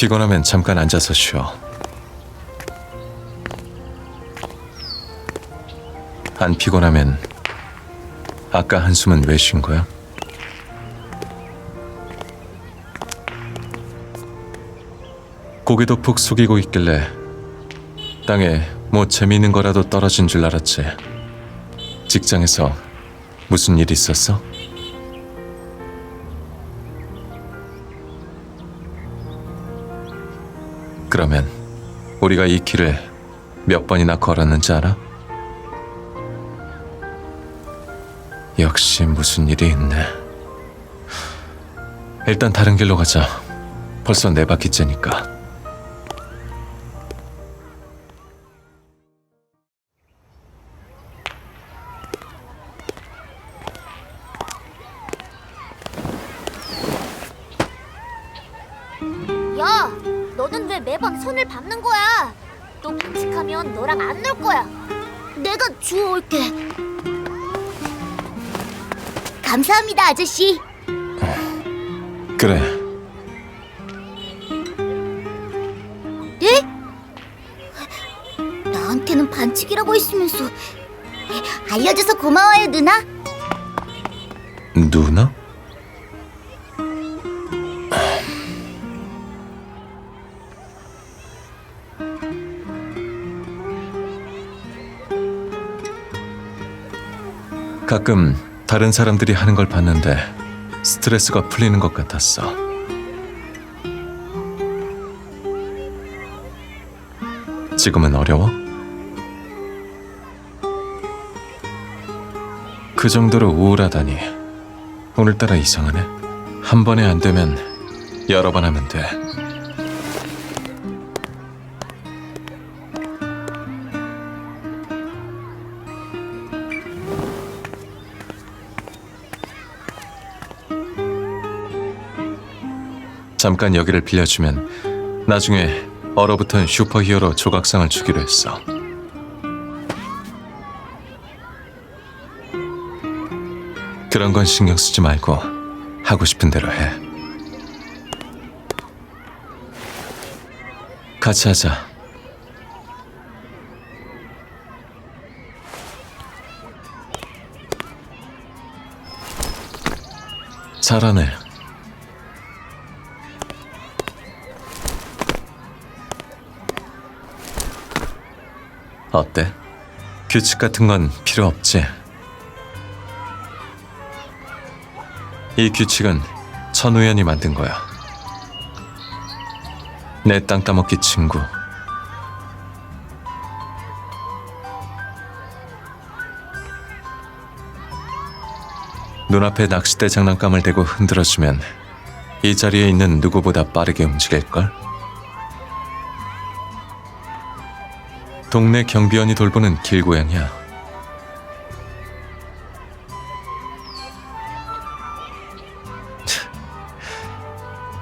피곤하면 잠깐 앉아서 쉬어. 안 피곤하면 아까 한숨은 왜 쉰 거야? 고개도 푹 숙이고 있길래 땅에 뭐 재미있는 거라도 떨어진 줄 알았지. 직장에서 무슨 일 있었어? 그러면 우리가 이 길을 몇 번이나 걸었는지 알아? 역시 무슨 일이 있네. 일단 다른 길로 가자. 벌써 네 바퀴째니까. 야, 너는 왜 매번 손을 밟는 거야? 또 반칙하면 너랑 안 놀 거야. 내가 주워올게. 감사합니다, 아저씨. 그래. 네? 나한테는 반칙이라고 했으면서 알려줘서 고마워요, 누나. 누나? 가끔 다른 사람들이 하는 걸 봤는데 스트레스가 풀리는 것 같았어. 지금은 어려워? 그 정도로 우울하다니. 오늘따라 이상하네. 한 번에 안 되면 여러 번 하면 돼. 잠깐 여기를 빌려주면 나중에 얼어붙은 슈퍼히어로 조각상을 주기로 했어. 그런 건 신경 쓰지 말고 하고 싶은 대로 해. 같이 하자. 잘하네. 어때? 규칙 같은 건 필요 없지? 이 규칙은 천우연이 만든 거야. 내 땅 따먹기 친구. 눈앞에 낚싯대 장난감을 대고 흔들어주면 이 자리에 있는 누구보다 빠르게 움직일걸? 동네 경비원이 돌보는 길고양이야.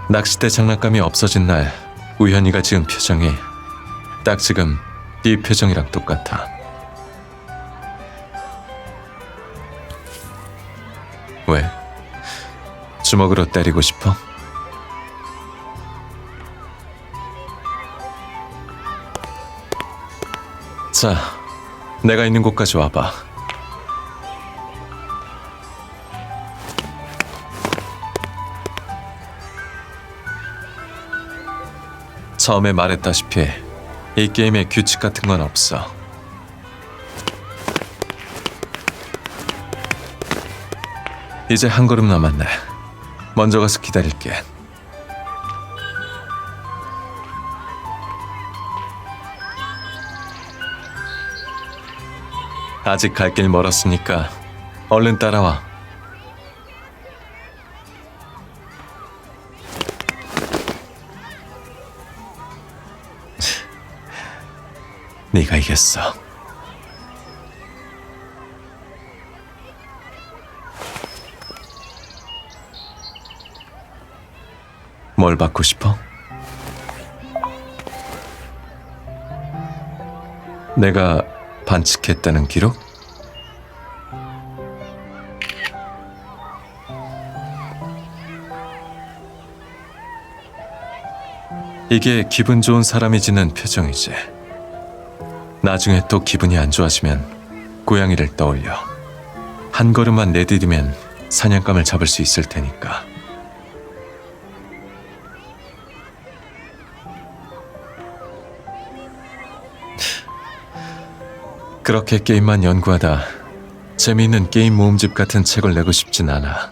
낚싯대 장난감이 없어진 날 우현이가 지은 표정이 딱 지금 네 표정이랑 똑같아. 왜? 주먹으로 때리고 싶어? 자, 내가 있는 곳까지 와봐. 처음에 말했다시피 이 게임에 규칙 같은 건 없어. 이제 한 걸음 남았네. 먼저 가서 기다릴게. 아직 갈 길 멀었으니까 얼른 따라와. 네가 이겼어. 뭘 받고 싶어? 내가 반칙했다는 기록? 이게 기분 좋은 사람이 짓는 표정이지. 나중에 또 기분이 안 좋아지면 고양이를 떠올려. 한 걸음만 내디디면 사냥감을 잡을 수 있을 테니까. 그렇게 게임만 연구하다 재미있는 게임 모음집 같은 책을 내고 싶진 않아.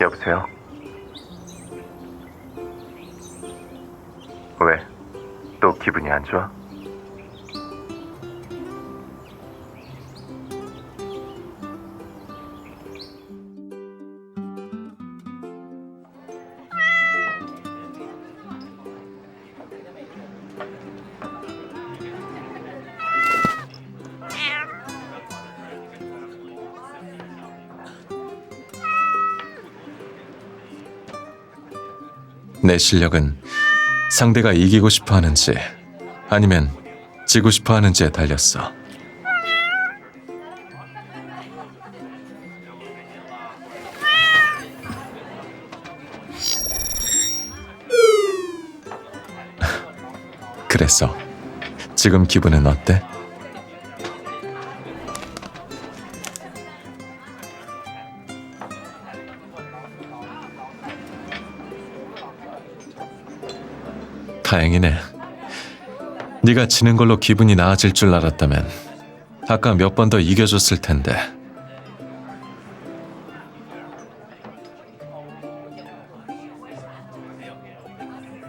여보세요? 왜? 또 기분이 안 좋아? 내 실력은 상대가 이기고 싶어 하는지 아니면 지고 싶어 하는지에 달렸어. 그래서 지금 기분은 어때? 다행이네. 네가 지는 걸로 기분이 나아질 줄 알았다면 아까 몇 번 더 이겨줬을 텐데.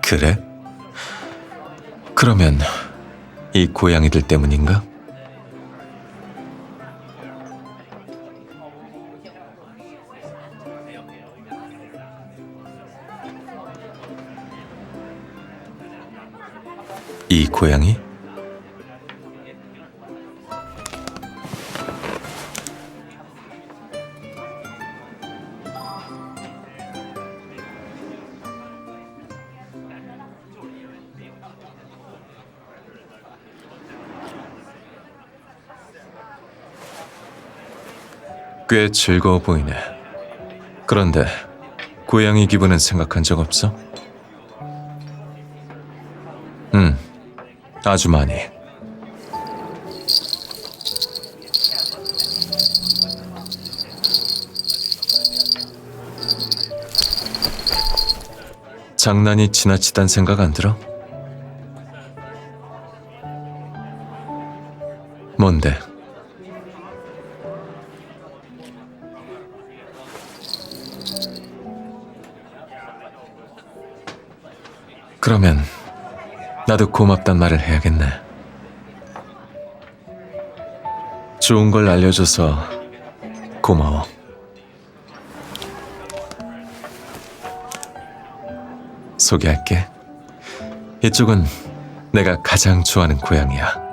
그래? 그러면 이 고양이들 때문인가? 이 고양이? 꽤 즐거워 보이네. 그런데 고양이 기분은 생각한 적 없어? 응, 아주 많이. 장난이 지나치단 생각 안 들어? 뭔데? 그러면 나도 고맙단 말을 해야겠네. 좋은 걸 알려줘서 고마워. 소개할게. 이쪽은 내가 가장 좋아하는 고양이야.